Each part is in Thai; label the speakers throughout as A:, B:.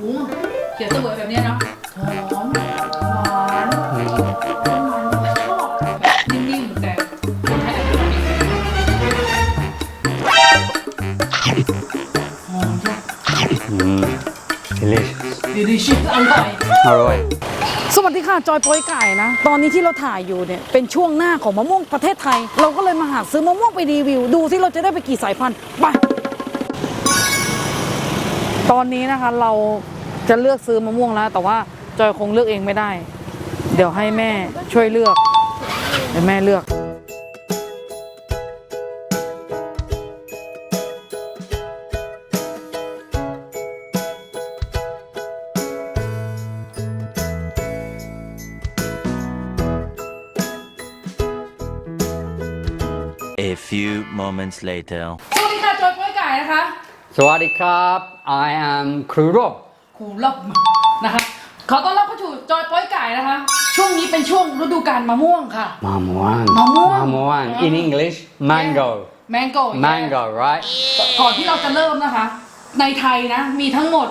A: หูเขียวเสวยแบบเนี้ยเนาะหอมหวานมันชอบแบบนิ่มๆแต่คนไทยอาจจะไม่หอมจ้ะ
B: delicious
A: ดีดีชิอร่อย
B: อร่อย
C: สวัสดีค่ะ จอยโปรยไก่นะ ตอนนี้ที่เราถ่ายอยู่เนี่ย เป็นช่วงหน้าของมะม่วงประเทศไทย เราก็เลยมาหาซื้อมะม่วงไปรีวิว ดูที่เราจะได้ไปกี่สายพันธุ์ไป ตอนนี้นะคะเราจะเลือกซื้อมะม่วงแล้ว แต่ว่าจอยคงเลือกเองไม่ได้ เดี๋ยวให้แม่ช่วยเลือกเดี๋ยวแม่เลือก
D: A few moments later.
A: สวัสดีค่ะจอยโปรยไก่นะคะ
B: สวัสดีครับ I am ครูรบ
A: ครูรอบนะคะขอต้อนรับเข้าสู่จอยโปรยไก่นะคะ ช่วงนี้เป็นช่วงฤดูกาลมะม่วงค่ะ
B: มะม่วง
A: มะม่วง
B: มะม่วง in English mango
A: แมงโก้
B: mango right
A: ก่อนที่เราจะเริ่มนะคะ ในไทยนะ มีทั้งหมด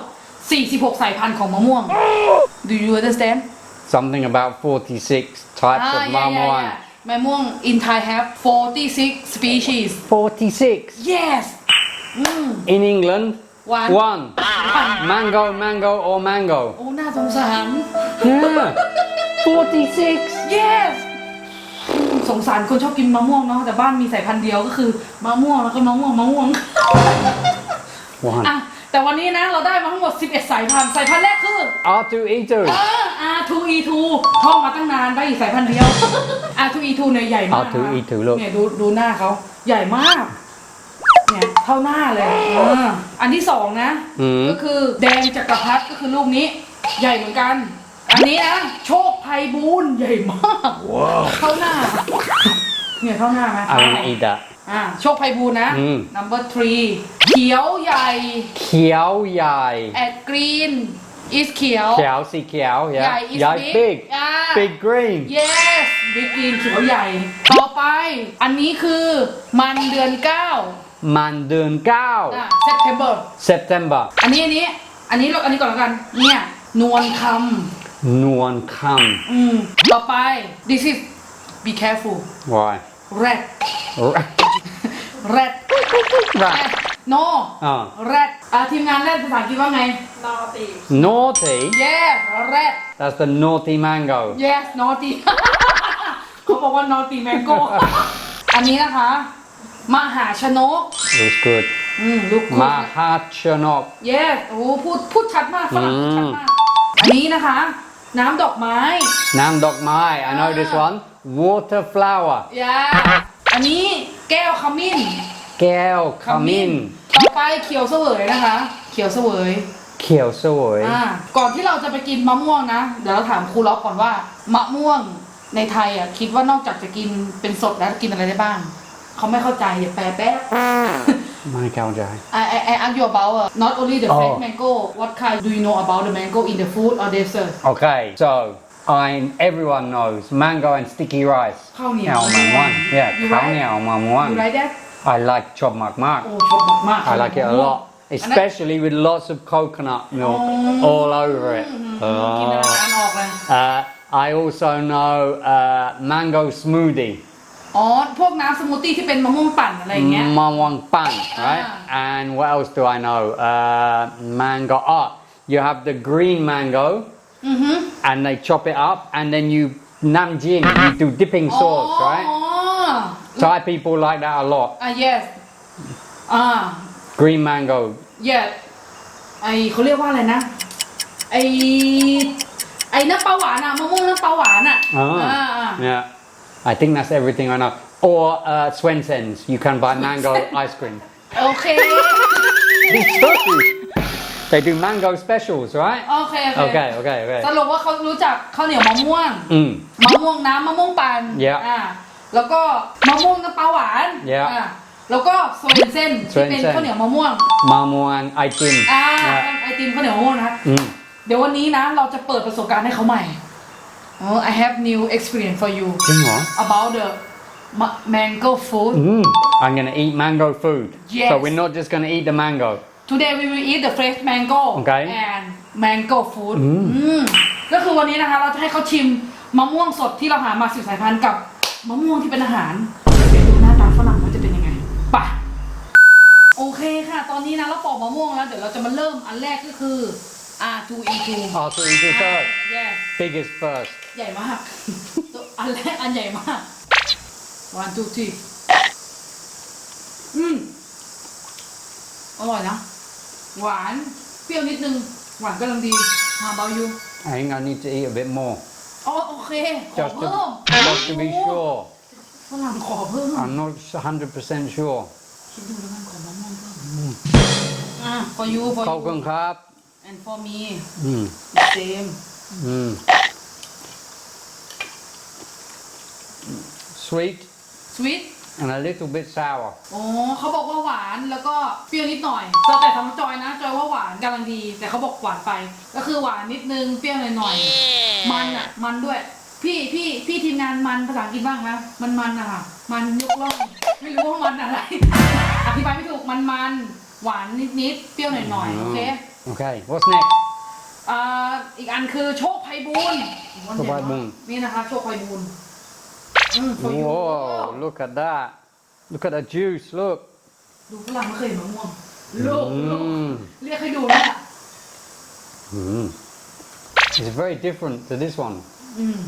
A: 46 สายพันธุ์ของมะม่วง Do you understand
B: something about 46 types
A: อ่า
B: of
A: อย่า
B: มะ
A: อย่า
B: ม่วง
A: อย่ามะม่วง in Thai have 46 species
B: 46
A: yes อืม
B: in England
A: One.
B: one mango mango or mango
A: โอ้ น่าสงสาร
B: yeah 46
A: yes สงสารคนชอบกินมะม่วงเนาะ แต่บ้านมีสายพันธุ์เดียวก็คือมะม่วงแล้วก็มะม่วงมะม่วง
B: one
A: อะ แต่วันนี้นะเราได้มาทั้งหมด 11 สายพันธุ์ สายพันธุ์แรกคือ
B: R2E2
A: เออ R2E2 ท่องมาตั้งนานได้อีกสายพันธุ์เดียว R2E2 เนี่ยใหญ่มากนะ
B: R2E2 ลูก
A: เนี่ยดูดูหน้าเขาใหญ่มาก เนี่ยเท่าหน้าเลยเอออันที่สองนะ
B: อืม
A: ก็คือแดงจักรพรรดิก็คือลูกนี้ ใหญ่เหมือนกัน อันนี้นะ โชคภัยบูลย์ใหญ่มากเท่าหน้า เนี่ยเท่าหน้าไหม
B: I wanna eat that
A: อ่าโชคภัยบูลย์นะ
B: อืม
A: number three เขียวใหญ่
B: เขียวใหญ่
A: at green is เขียว
B: เขียวสีเขียว
A: ใหญ่
B: yeah
A: is
B: ใหญ่
A: big
B: big
A: อ่า
B: big green
A: yes big green เขียวใหญ่ ต่อไป อันนี้คือมันเดือนเก้า
B: มันเดือนเก้า
A: อะ September
B: September
A: อันนี้อันนี้ อันนี้เราอันนี้ก่อนแล้วกัน เนี่ย นวลค
B: นวลคำ
A: อืม ต่อไป this is be careful ำ
B: why
A: red red
B: right
A: no
B: อ่า
A: red อะทีมงานเล่นภาษาอังกฤษว่าไง
B: naughty
A: yes red
B: that's the naughty mango
A: yes naughty เขาบอกว่า naughty mango อันนี้นะคะ มหาชนก
B: looks good
A: อืมลูก
B: มหาชนก
A: yes โอ้พูดพูดชัดมากฝรั่งพูดชัดมากอันนี้นะคะ น้ำดอกไม้
B: น้ำดอกไม้ I know this one water flower
A: ยาอันนี้แก้วขมิ้น
B: แก้วขมิ้น
A: ต่อไปเขียวเสวยนะคะ เขียวเสวย
B: เขียวสวย
A: อ่า ก่อนที่เราจะไปกินมะม่วงนะ เดี๋ยวเราถามครูล็อกก่อนว่ามะม่วงในไทยอะคิดว่านอกจากจะกินเป็นสดแล้วกินอะไรได้บ้าง เขาไม่เข้าใจอย่าแปลแป๊บ
B: ไม่เข้าใจ
A: I I I ask you about uh, not only the fresh
B: Oh.
A: mango what kind do you know about the mango in the food or dessert
B: okay so I everyone knows mango and sticky rice
A: ข้าวเหนียว
B: ข้าวมันม่วง yeah
A: You
B: ข้าว
A: like?
B: เหนียวมะม่วง
A: you like that
B: I like ชอบมากมาก
A: โอ้ชอบมากๆ
B: I like it a lot especially with lots of coconut milk
A: Oh.
B: all over it
A: กินอะไรอ่านออกเลย
B: Uh, I also know uh, mango smoothie,
A: อ๋อ พวกน้ำสมูทตี้ที่เป็นมะม่วงปั่นอะไรอย่างเงี้ย
B: mawang pan, right?
A: Ah.
B: And what else do I know? Uh, mango. Ah, you have the green mango, and they chop it up, and then you namjin. You do dipping
A: อ๋อ
B: sauce, right?
A: อ๋อ
B: Thai people like that a lot.
A: อะ yes อ่า
B: Green mango.
A: yes ไอเขาเรียกว่าอะไรนะ ไอไอน้ำปลาหวานอะมะม่วงน้ำปลาหวานอะ
B: Ah,
A: อ่าอ่า
B: yeah. I think that's everything I know. Or uh, Swenson's. You can buy mango ice cream.
A: โอเค
B: It's true. They do mango specials, right?
A: โอเคโอเค
B: Okay, okay, okay.
A: สรุปว่าเขารู้จักข้าวเหนียวมะม่วง
B: Mm.
A: มะม่วงน้ำมะม่วงปั่น
B: Yeah
A: อ่าแล้วก็มะม่วงน้ำปลาหวาน
B: Yeah
A: อ่าแล้วก็โซเวนเส้นที่เป็น
B: Swensen
A: ข้าวเหนียวมะม่วง
B: Mamuan itim.
A: อ่า
B: Yeah.
A: ไอติมข้าวเหนียวมะม่วงนะ
B: Mm.
A: เดี๋ยววันนี้นะเราจะเปิดประสบการณ์ให้เขาใหม่ อ๋อ I have new experience for you
B: จริงเหรอ
A: about the ma- mango food
B: Mm. I'm gonna eat mango food.
A: Yes.
B: So we're not just gonna eat the mango.
A: today we will eat the fresh mango
B: Okay.
A: and mango fruit อืมก็คือวันนี้นะคะ เราจะให้เขาชิมมะม่วงสดที่เราหามาสิบสายพันธุ์กับมะม่วงที่เป็นอาหารเดี๋ยวดูหน้าตาฝรั่งว่าจะเป็นยังไงไปะโอเคค่ะ ตอนนี้นะเราปอกมะม่วงแล้วเดี๋ยวเราจะมาเริ่มอันแรกก็คือ R2E2
B: Oh, so you do first.
A: yes
B: Biggest first.
A: ใหญ่มากตัวอันแรกอันใหญ่มาก one two three อืมอร่อยนะ หวาน เปรี้ยวนิดนึง หวานกำลังดีฮาเบายู
B: I think I need to eat a bit more.
A: อ๋อโอเค ขอ
B: Just
A: เพิ่
B: to,
A: ม
B: just to be
A: โอ้
B: sure.
A: ฝรั่งขอเพิ่ม
B: I'm not 100% sure.
A: คิดดูแล้วกันขอมะม่วงเพิ่มอะ for you for
B: ขอบคุณ
A: you
B: ครับ
A: and for me
B: Mm.
A: same
B: Mm. Sweet
A: sweet
B: and a little bit sour.
A: อ๋อเขาบอกว่าหวานแล้วก็เปรี้ยวนิดหน่อยแต่สำหรับจอยนะ จอยว่าหวานกำลังดี แต่เขาบอกหวานไป ก็คือหวานนิดนึงเปรี้ยวหน่อยๆ มันอะ มันด้วย พี่พี่พี่ทีมงานมันภาษาอังกฤษบ้างไหมมันมันอะค่ะ มันยกล่อง ไม่รู้ว่ามันอะไร อธิบายไม่ถูก มันมันหวานนิดนิดๆเปรี้ยวหน่อยหน่อยๆ โอเค
B: Okay, what's next?
A: อ่าอีกอันคือโชคไพบูลย์
B: โชคไพบูลย์
A: นี่นะคะโชคไพบูลย์อืม for you
B: Whoa, look at that. Look at the juice, look.
A: ดูฝรั่งไม่เคยเห็นมะม่วงลูกลูก
B: Mm.
A: เรียกให้ดูเนี่ย
B: Mm. It's very different to this one.
A: อืม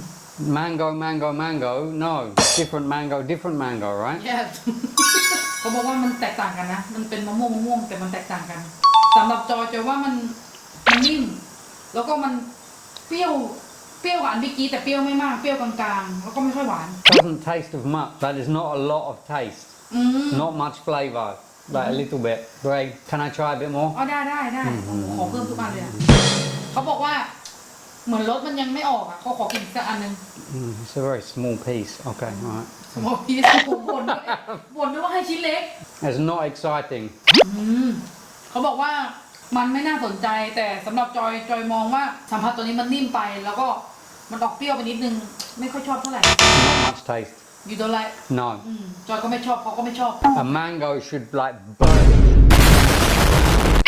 B: Mango, mango, mango. No, different mango, different mango, right?
A: แย่ เขาบอกว่ามันแตกต่างกันนะ มันเป็นมะม่วงมะม่วงแต่มันแตกต่างกันสำหรับจอยจอยว่ามันมันนิ่ม แล้วก็มันเปรี้ยว เปรี้ยวหวานเมื่อกี้แต่เปรี้ยวไม่มาก เปรี้ยวกลางๆ แล้วก็ไม่ค่อยหวาน
B: Doesn't taste of much. That is not a lot of taste.
A: อืม
B: Not much flavour. Like a little bit. Great. Can I try a bit more?
A: อ๋อได้ได้ได้ขอเพิ่มทุกอันเลยอะเขาบอกว่า เหมือนรสมันยังไม่ออกอะเขาขอกินอีกสักอันหนึง
B: Mm, it's a very small piece. Okay, alright.
A: สมมติพี่ผมบ่นด้วยบ่นด้วยว่าให้ชิ้นเล็ก
B: It's not exciting.
A: อืมเขาบอกว่า มันไม่น่าสนใจแต่สำหรับจอยจอยมองว่าสัมผัสตัวนี้มันนิ่มไป แล้วก็มันออกเปรี้ยวไปนิดนึง ไม่ค่อยชอบเท่าไหร่
B: Not much taste.
A: อยู่ตัวไร
B: No.
A: อืมจอยก็ไม่ชอบเขาก็ไม่ชอบ
B: A mango should like burst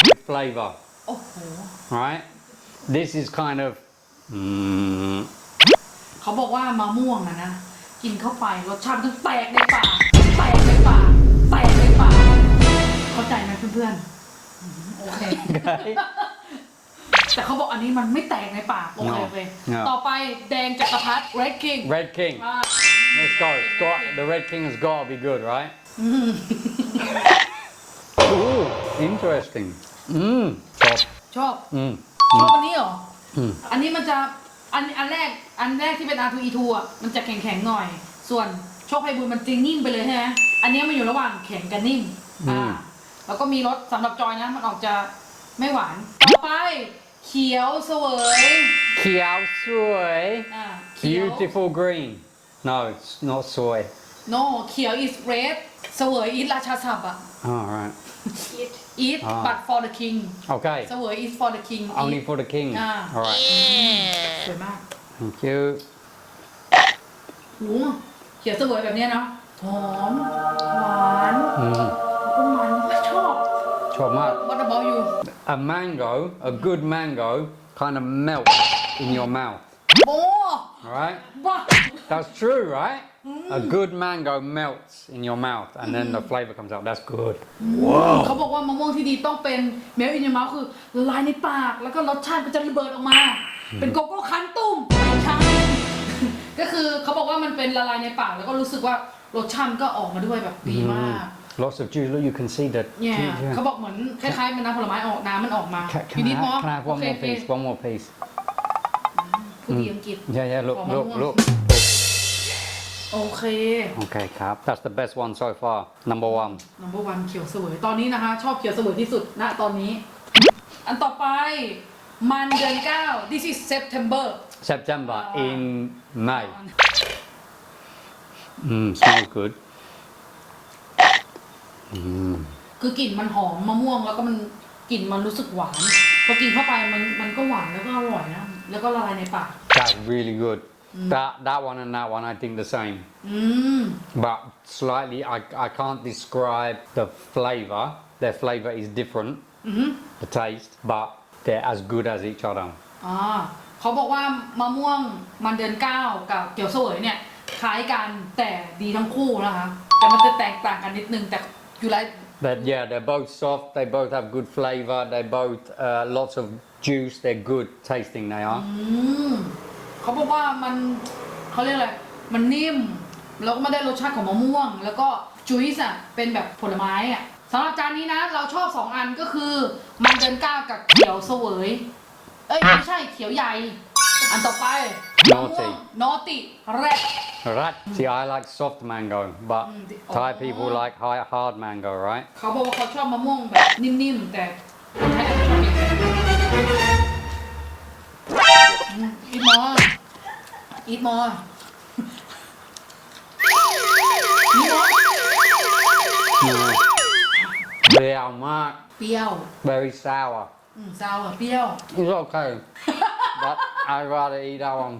B: with flavour.
A: โอ้โห
B: Right? This is kind of. Mm,
A: เขาบอกว่ามะม่วงนะนะ กินเข้าไปรสชาติมันแตกในปากแตกในปากแตกในปากเข้าใจไหมเพื่อนๆอืมโอ เค
B: okay.
A: แต่เขาบอกอันนี้มันไม่แตกในปากโอเค
B: No.
A: โอเค
B: No.
A: ต่อไปแดงจักรพรรดิ Red King
B: Red King.
A: อ่า
B: Let's go. It's got, the Red King has got to be good, right? Ooh, interesting. Mmm. Top.
A: ชอบ
B: Mm.
A: ชอบอันนี้เหรอ
B: อืม
A: อันนี้มันจะอันอันแรกอันแรกที่เป็น R2E2 อะมันจะแข็งแข็งๆหน่อย ส่วนโชคไพบุญมันจริงนิ่มไปเลยใช่ไหมอันนี้มันอยู่ระหว่างแข็งกับนิ่มอ่า แล้วก็มีรสสำหรับจอยนะ มันออกจะไม่หวาน ต่อไป เขียวเสวย
B: Kiao soy.
A: อ่าเขียว
B: Beautiful green. No, it's not soy.
A: no เขียว is red เสวย is ราชาศัพท์อะ
B: All right.
A: eat
B: อ่า
A: but for the king
B: Okay.
A: เสวย is for the king
B: Only
A: eat
B: for the king.
A: Ah.
B: All right.
A: สวยมาก
B: Thank you.
A: หูเขียวเสวยแบบเนี้ยเนาะหอม หวาน
B: Mm.
A: ก็มันชอบ
B: Chop up.
A: What about you
B: A mango, a good mango, kind of melts in your mouth.
A: โอ้
B: All right.
A: บ้า
B: That's true, right? A good mango melts in your mouth, and then the flavor comes out. That's good.
A: เขาบอกว่ามะม่วงที่ดีต้องเป็นเมลอินยามาคือละลายในปากแล้วก็รสชาติก็จะระเบิดออกมา เป็นโกโก้คันตุ้มไม่ใช่ ก็คือเขาบอกว่ามันเป็นละลายในปากแล้วก็รู้สึกว่ารสชาติก็ออกมาด้วยแบบดีมาก
B: Lots of juice. Look, you can see the.
A: เนี่ย
B: Yeah.
A: เขาบอกเหมือนคล้ายๆมันน้ำผลไม้ออกน้ำมันออกมา
B: Can,
A: ที
B: can,
A: นี้
B: I
A: พอ
B: have, can I have
A: โอ
B: one
A: เค
B: more
A: โอเค
B: piece? One more piece.
A: พูดดีอังกฤษ
B: Yeah, yeah. Look,
A: Oh,
B: look,
A: one more.
B: look.
A: โอเค
B: Okay, Cap. That's the best one so far. Number one.
A: number one เขียวเสวยตอนนี้นะคะ ชอบเขียวเสวยที่สุดณตอนนี้ อันต่อไปมันเดือนเก้า this is September
B: September
A: Ah.
B: in May. Mm, smells good.
A: คือกลิ่นมันหอมมะม่วงแล้วก็มันกลิ่นมันรู้สึกหวานพอกินเข้าไปมันมันก็หวานแล้วก็อร่อยนะแล้วก็ละลายในปาก
B: That's really good. That that one and that one, I think the same.
A: อืม
B: but slightly I, I can't describe the flavor their flavor is different the taste but they're as good as each other.
A: อ๋อเขาบอกว่ามะม่วงมันเดือนเก้ากับเขียวเสวยเนี่ยคล้ายกันแต่ดีทั้งคู่นะคะ แต่มันจะแตกต่างกันนิดนึงแต่ อยู่ไร
B: But yeah, they're both soft. They both have good flavor. They both uh, lots of juice. They're good tasting. They are.
A: อืมเขาบอกว่ามันเขาเรียกอะไร มันนิ่ม แล้วก็ไม่ได้รสชาติของมะม่วง แล้วก็จุยส์อะ เป็นแบบผลไม้อะสำหรับจานนี้นะ เราชอบสองอันก็คือ มันเดินก้าวกับเขียวเสวย เอ้ย ไม่ใช่เขียวใหญ่ อันต่อไป
B: Naughty
A: นอติแรด
B: Right. See, I like soft mango, but
A: Mm, the-
B: Thai
A: oh.
B: people like high, hard mango, right?
A: เขาบอกว่าเขาชอบมะม่วงแบบนิ่มๆ แต่คนไทยอาจจะชอบอีกแบบอืมอีทมออีทมออีทมอ
B: No. They are mark
A: เปรี้ยว
B: very sour.
A: อืมซาวอะเปรี้ยว
B: It's okay, but I'd rather eat that one.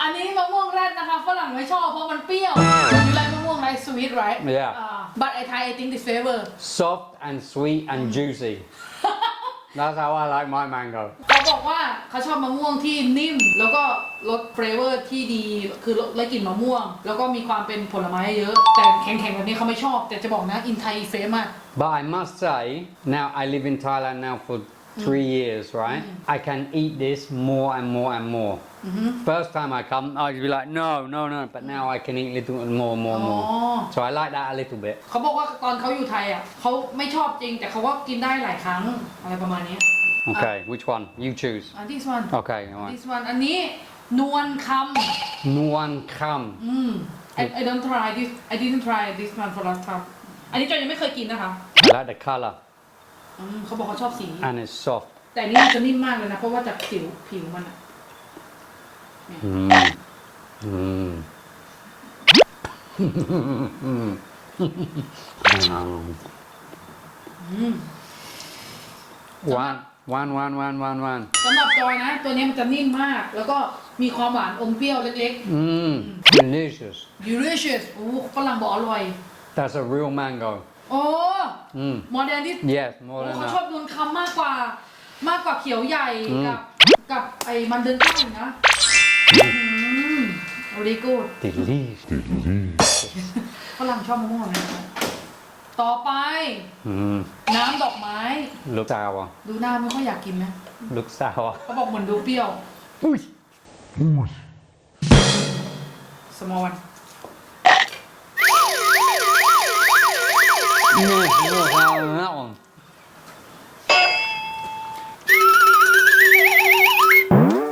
A: อันนี้มะม่วงแรดนะคะฝรั่งไม่ชอบเพราะมันเปรี้ยวอยู่ไรมะม่วงไรสวีท right
B: Yeah.
A: อ่า but I Thai I think this flavor
B: Soft and sweet and juicy. That's how I like my mango.
A: เขาบอกว่าเขาชอบมะม่วงที่นิ่ม แล้วก็รสเฟรเวอร์ที่ดีคือรสกลิ่นมะม่วง แล้วก็มีความเป็นผลไม้เยอะ แต่แข็งๆแบบนี้เขาไม่ชอบ แต่จะบอกนะอินไทยเฟรมาก
B: But I must say, now I live in Thailand now for three years, right? I can eat this more and more and more. First time I come, I'd be like, no, no, no. But now I can eat little more, more,
A: Oh.
B: more. So I like that a little bit.
A: เขาบอกว่าตอนเขาอยู่ไทยอ่ะเขาไม่ชอบจริง แต่เขาก็กินได้หลายครั้งอะไรประมาณนี้
B: Okay, which one? You choose.
A: อันที่สวัน
B: Okay, all right.
A: this one อันนี้นวลค
B: Nuan Kam. ำ
A: อืม I I don't try this I didn't try this one for last time อันนี้จอยยังไม่เคยกินนะคะ
B: I like the color
A: อืมเขาบอกเขาชอบสี
B: and it's soft.
A: แต่อันนี่มันจะนิ่มมากเลยนะ เพราะว่าจากผิวผิวมันอะ
B: Mm. Mm. One, one, one, one, one, one.
A: สำหรับจอยนะ ตัวนี้มันจะนิ่มมาก แล้วก็มีความหวานอมเปรี้ยวเล็ก
B: Mmm, delicious.
A: ๆ delicious โอ้ฝรั่งบอกอร่อย
B: That's a real mango.
A: โอ้
B: Mm.
A: หมอแดนที่
B: Yes, more
A: โอ้
B: than
A: เขาชอบ
B: that.
A: โดนคำมากกว่า มากกว่าเขียวใหญ่
B: อืม
A: กับกับไอ้มันเดินก้าวอีกนะอืมโอ้ดีกูด
B: Delicious.
A: ฝรั่งชอบมะม่วงนะต่อไป
B: Mm.
A: น้ำดอกไม้
B: Look sour.
A: ดูหน้าไม่ค่อยอยากกินนะ
B: Look sour.
A: เขาบอกเหมือนดูเปรี้ยว
B: Uy.
A: small one
B: No, no sour than that one.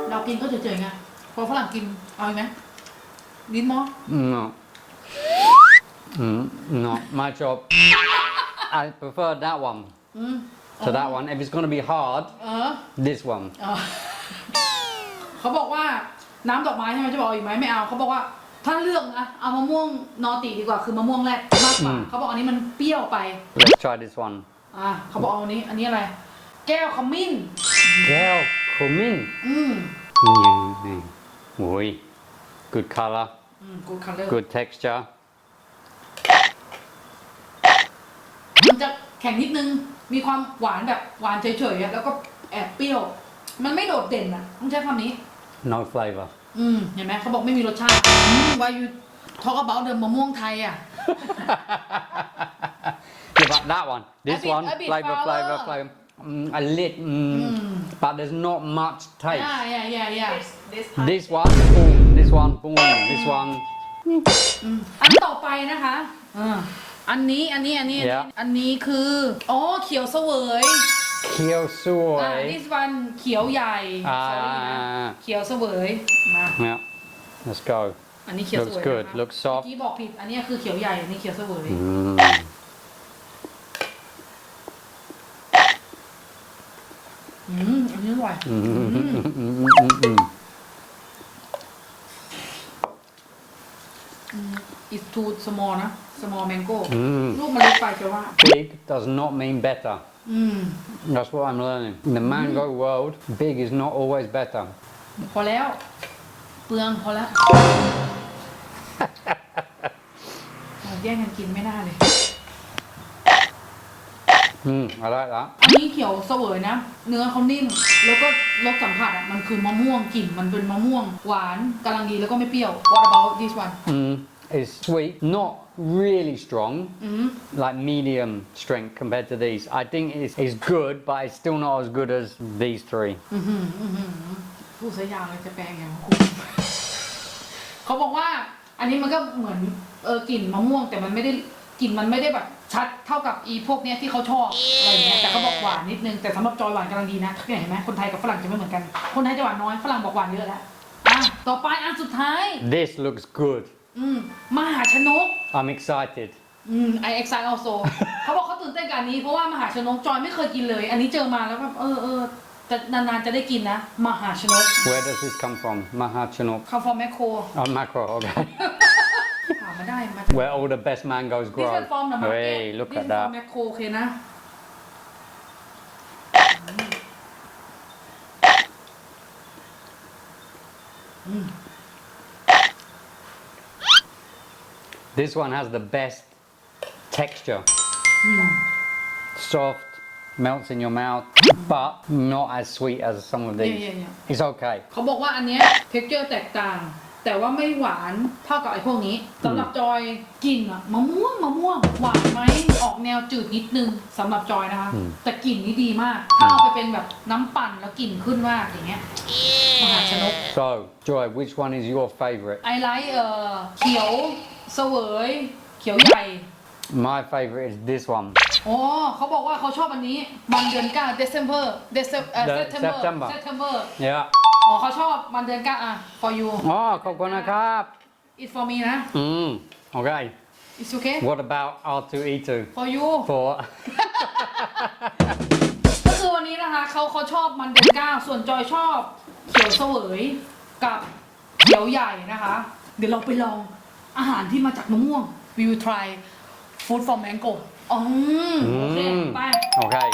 A: เรากินก็เฉยๆไงพอฝรั่งกิน เอาอีกไหมนิดมอ
B: No. Mm, no, my job. I prefer that one
A: อืม
B: to that one. If it's going to be hard,
A: เออ
B: this one.
A: เออเขาบอกว่าน้ำดอกไม้ใช่ไหมจะบอกอีกไหมไม่เอา เขาบอกว่า ถ้าเลือกนะเอามะม่วงนอติดีกว่าคือมะม่วงแรดมากกว่า
B: อืม
A: เขาบอกอันนี้มันเปรี้ยวไป
B: Let's try this one.
A: อะเขาบอกเอาอันนี้อันนี้อะไร แก้วขมิ้น
B: Girl, come in.
A: อืม
B: Mm. Oi. Good color,
A: อืมกูคัลเลอร์
B: good texture.
A: มันจะแข็งนิดนึง มีความหวานแบบหวานเฉยๆอะแล้วก็แอบเปรี้ยว มันไม่โดดเด่นอะ ต้องใช้คำนี้
B: No flavor.
A: อืมเห็นไหมเขาบอกไม่มีรสชาติอืม why you talk about the มะม่วงไทยอะ
B: Yeah, but that one, this
A: bit-
B: one,
A: a bit
B: flavor,
A: sour.
B: flavor, flavor. Mm, a lit, mm, but there's not much taste.
A: yeah yeah yeah yeah
E: This
B: This one, boom. This one, boom. This one,
A: อันต่อไปนะคะอ่าอันนี้อันนี้อันนี้อันนี้
B: Yeah.
A: อันนี้คือ อ๋อ เขียวเสวย
B: Kyo
A: อ่า
B: soy.
A: this one เขียวใหญ่
B: อ่า
A: sorry นะเขียวเสวยมา
B: Yeah. Let's go.
A: อันนี้เขียวเสวย
B: Looks good.
A: นะคะ
B: Looks
A: เมื่อ
B: soft.
A: กี้บอกผิด อันนี้คือเขียวใหญ่ อันนี้เขียวเสวย
B: Mm.
A: อืมอันนี้อร่อย
B: Mm, mm, mm, mm, mm.
A: it's too small นะ small mango
B: อืม
A: ลูกมันเล็กไปจะว่า
B: Big does not mean better.
A: อืม
B: That's what I'm learning. In the mango world, big is not always better.
A: พอแล้ว เปลืองพอแล้วแย่งกันกินไม่น่าเลย
B: Mm, I like that.
A: อันนี้เขียวเสวยนะ เนื้อเขานิ่ม แล้วก็รสสัมผัสอะ มันคือมะม่วงกลิ่น มันเป็นมะม่วง หวานกำลังดีแล้วก็ไม่เปรี้ยว What about this one
B: Mm, it's sweet, not really strong,
A: อืม
B: like medium strength compared to these. I think it's, it's good, but it's still not as good as these three.
A: พูดซะยาวเลยจะแปลไงวะคุณเขาบอกว่าอันนี้มันก็เหมือนเออกลิ่นมะม่วงแต่มันไม่ได้กลิ่นมันไม่ได้แบบชัดเท่ากับอีพวกเนี้ยที่เขาชอบอะไรเงี้ยแต่เขาบอกหวานนิดนึงแต่สำหรับจอยหวานกำลังดีนะเนี่ยเห็นไหมคนไทยกับฝรั่งจะไม่เหมือนกัน คนไทยจะหวานน้อยฝรั่งบอกหวานเยอะแล้วอะต่อไปอันสุดท้าย
B: This looks good.
A: อืมมหาชนก
B: I'm excited.
A: อืม I excite also เขาบอกเขาตื่นเต้นกับอันนี้เพราะว่ามหาชนกจอยไม่เคยกินเลย อันนี้เจอมาแล้วแบบเออเออจะนานๆจะได้กินนะ มหาชนก
B: Where does this come from? Mahachanok.
A: คาฟอร์แมคโคร
B: Oh, macro, okay.
A: ถามมาได้มาจาก
B: Where all the best mangoes
A: ดิ
B: grow.
A: สฟอร์มนะมาร์เก็ต
B: Hey, look
A: ดิส
B: at
A: ฟอร์ม
B: that.
A: แมคโครโอเคนะ
B: This one has the best texture. Soft, melts in your mouth, but not as sweet as some of these.
A: Yeah, yeah, yeah.
B: It's okay.
A: เขาบอกว่าอันเนี้ยเท็กเจอร์แตกต่าง แต่ว่าไม่หวานเท่ากับไอ้พวกนี้สำหรับจอยกลิ่นอะมะม่วงมะม่วงหวานไหมออกแนวจืดนิดนึงสำหรับจอยนะคะ
B: อืม
A: แต่กลิ่นนี่ดีมากถ้าเอาไปเป็นแบบน้ำปั่นแล้วกลิ่นขึ้นมากอย่างเงี้ยมหาชนก
B: So, Joy, which one is your favorite?
A: ไอไลท์เอ่อเขียว เสวยเขียวใหญ่
B: My favorite is this one.
A: อ๋อเขาบอกว่าเขาชอบอันนี้มันเดือนเก้า December December เอ่อ
B: The-
A: September
B: September
A: September
B: Yeah.
A: อ๋อเขาชอบมันเดือนเก้าอะ for you
B: Oh, coconut cup.
A: it's for me นะ
B: Mm. Okay.
A: it's okay
B: What about R2E2?
A: for you
B: For
A: ก็คือวันนี้นะคะเขาเขาชอบมันเดือนเก้าส่วนจอยชอบ เขียวเสวยกับเขียวใหญ่นะคะ เดี๋ยวเราไปลอง อาหารที่มาจากมะม่วง we will try food from mango อ๋อโอเค
B: Mm.
A: ไป
B: Okay.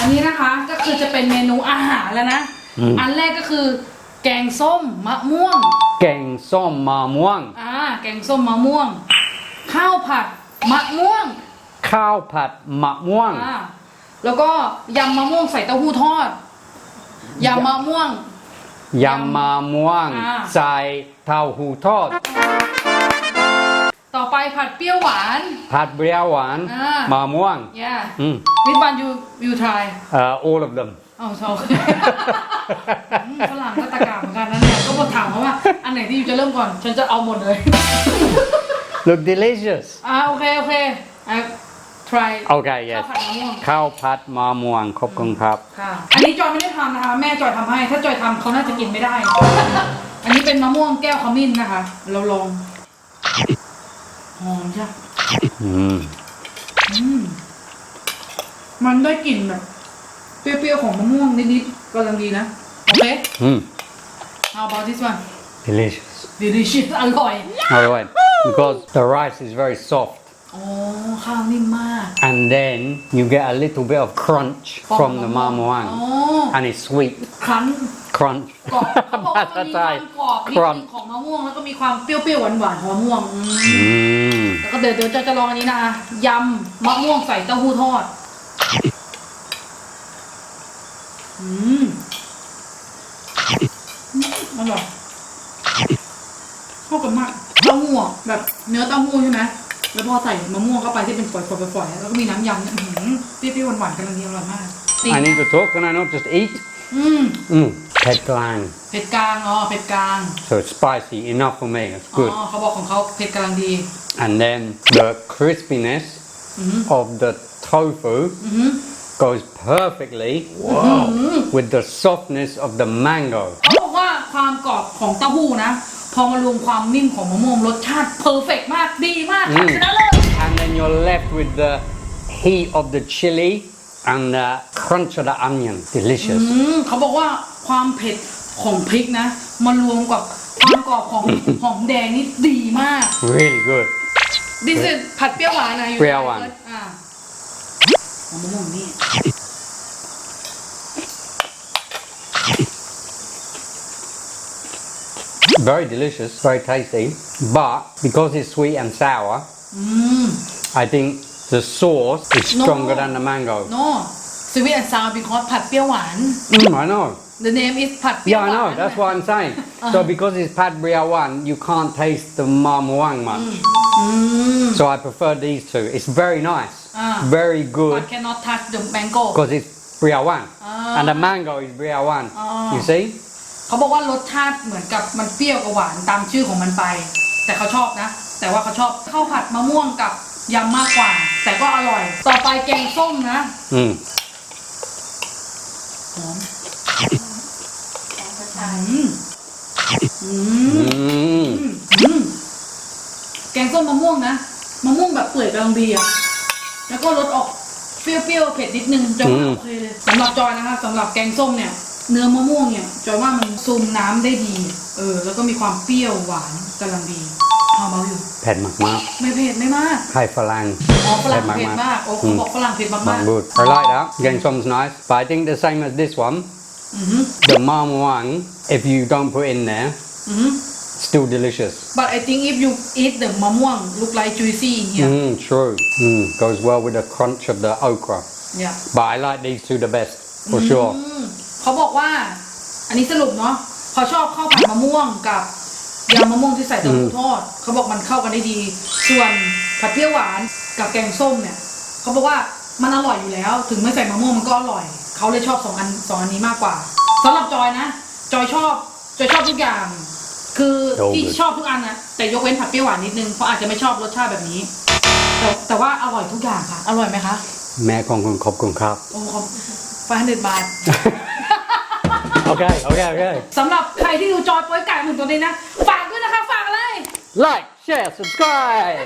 A: อันนี้นะคะก็คือจะเป็นเมนูอาหารแล้วนะ
B: อืม
A: อันแรกก็คือ แกงส้มมะม่วง
B: Geng som ma muang.
A: อ่า แกงส้มมะม่วง ข้าวผัดมะม่วง
B: Khao pat ma muang.
A: อ่าแล้วก็ยำมะม่วงใส่เต้าหู้ทอดยำมะม่วง
B: Yam ma muang.
A: Ah.
B: Sai tau hu tod.
A: ต่อไปผัดเปรี้ยวหวาน
B: Pat briawan.
A: Ah.
B: Ma muang.
A: yeah
B: Mm.
A: which one you you try
B: Uh, all of them.
A: เอาชอบอืมฝรั่งก็ตะกาเหมือนกันนะเนี่ยก็บอกถามเขาว่า อันไหนที่อยู่จะเริ่มก่อน ฉันจะเอาหมดเลย
B: Look delicious.
A: อ่าโอเค โอเค อะ try
B: Okay,
A: ข้าว
B: yes.
A: ผัดมะม่วง
B: Khao pat ma muang. Khop kong kap.
A: ค่ะ อันนี้จอยไม่ได้ทำนะคะ แม่จอยทำให้ ถ้าจอยทำเขาน่าจะกินไม่ได้ อันนี้เป็นมะม่วงแก้วขมิ้นนะคะ เราลองหอมใช่
B: Mm.
A: อืมมันได้กลิ่นแบบเปรี้ยวๆของมะม่วงนิดๆกำลังดีนะ โอเค
B: Mm.
A: How about this one
B: Delicious.
A: delicious อร่อย
B: All right. Because the rice is very soft.
A: อ๋อข้าวนิ่มมาก
B: And then you get a little bit of crunch from the ma
A: อ๋อ
B: muang. And it's sweet.
A: ครั้น
B: Crunch.
A: กรอบเขาบอกว่ามันมีความกรอบนิดนึง
B: Crunch.
A: ของมะม่วงแล้วก็มีความเปรี้ยวๆหวานๆของมะม่วงอืม
B: Mm.
A: แล้วก็เดี๋ยวเดี๋ยวจะจะลองอันนี้นะคะยำมะม่วงใส่เต้าหู้ทอด อืมอืมอร่อยเข้ากันมากเต้าหู้อะแบบเนื้อเต้าหู้ใช่ไหม แล้วพอใส่มะม่วงเข้าไปที่เป็นฝอยๆๆๆแล้วก็มีน้ำยำเนี่ยอื้อหือเปรี้ยวๆหวานๆกำลังดีอร่อยมาก
B: I need to talk, can I not just eat?
A: อืม
B: Mm. Pet glang.
A: เผ็ดกลางอ๋อเผ็ดกลาง
B: So it's spicy, enough for me. It's
A: อ๋
B: good.
A: อเขาบอกของเขาเผ็ดกำลังดี
B: And then the crispiness of the tofu goes perfectly with the softness of the mango.
A: เขาบอกว่าความกรอบของเต้าหู้นะ พอมารวมความนิ่มของมะม่วงรสชาติเพอร์เฟกมากดีมากค่ะ
B: อืม
A: ชนะเลย
B: And then you're left with the heat of the chili and the crunch of the onion. Delicious.
A: อืมเขาบอกว่าความเผ็ดของพริกนะมารวมกับความกรอบของหอมแดงนี่ดีมาก
B: Really good.
A: ดิสผัดเปรี้ยวหวานนะอยู่
B: เปรี้ยวหวาน
A: อ่าของมะม่วงนี่
B: very delicious, very tasty. But because it's sweet and sour, I think the sauce is
A: No.
B: stronger than the mango.
A: no sweet and sour because ผัดเปรี้ยวหวาน
B: Mm, I know.
A: the name is ผัดเปรี้ยว
B: Yeah,
A: ห
B: I
A: วาน
B: know. That's what I'm saying. So because it's pad bria one, you can't taste the marmuang much. So I prefer these two. It's very nice,
A: Ah.
B: very
A: but
B: good
A: cannot touch the mango
B: because it's bria one,
A: Ah.
B: and the mango is bria one.
A: Ah.
B: You see?
A: เขาบอกว่ารสชาติเหมือนกับมันเปรี้ยวกับหวานตามชื่อของมันไป แต่เขาชอบนะ แต่ว่าเขาชอบข้าวผัดมะม่วงกับยำมากกว่า แต่ก็อร่อย ต่อไปแกงส้มนะ
B: Mm.
A: หอมอืมอืม
B: Mm.
A: อืมแกงส้มมะม่วงนะมะม่วงแบบเปื่อยกำลังดีอะแล้วก็รสออกเปรี้ยวๆเผ็ดนิดนึงจอยว่า
B: อืม
A: โอเคเลยสำหรับจอยนะคะสำหรับแกงส้มเนี่ย เนื้อมะม่วงเนี่ยจอยว่ามันซูมน้ำได้ดี เออ แล้วก็มีความเปรี้ยวหวานกำลังดีพอเบาอยู่
B: เผ็ดมาก
A: ไม่เผ็ดไม่มาก
B: ๆให้ฝรั่ง
A: อ๋อฝรั่ง
B: เผ็
A: เผ็
B: ด
A: ด
B: มาก
A: มากโอ้เขาบอกฝรั่งเผ็ด
B: ๆ
A: มาก
B: Not
A: มาก
B: good. I like that. Getting some's nice, but I think the same as this one.
A: อือหือ
B: The marmuang, if you don't put in there,
A: อือหือ
B: still delicious.
A: but I think if you eat the มะม่วง look like juicy in here
B: Mm, true. Mm, goes well with the crunch of the okra.
A: yeah
B: But I like these two the best, for sure.
A: อืม เขาบอกว่า อันนี้สรุปเนาะเขาชอบข้าวผัดมะม่วงกับยำมะม่วงที่ใส่เต้าหู้ทอดเขาบอกมันเข้ากันได้ดี ส่วนผัดเปรี้ยวหวานกับแกงส้มเนี่ยเขาบอกว่ามันอร่อยอยู่แล้ว ถึงไม่ใส่มะม่วงมันก็อร่อยเขาเลยชอบสองอันสองอันนี้มากกว่าสำหรับจอยนะ จอยชอบจอยชอบทุกอย่าง คือ
B: โอ้
A: ที่
B: good
A: ชอบทุกอันนะแต่ยกเว้นผัดเปรี้ยวหวานนิดนึงเพราะอาจจะไม่ชอบรสชาติแบบนี้ แต่แต่ว่าอร่อยทุกอย่างค่ะ อร่อยไหมคะ
B: แม่ของคุณขอบคุณครับ
A: โอ้ขอบไฟฮันเดบาท
B: Okay, okay, okay.
A: สำหรับใครที่ดูจอยโป้ยไก่หมึงตัวนี้นะ ฝากด้วยนะคะ ฝากอะไร
B: Like, share, subscribe.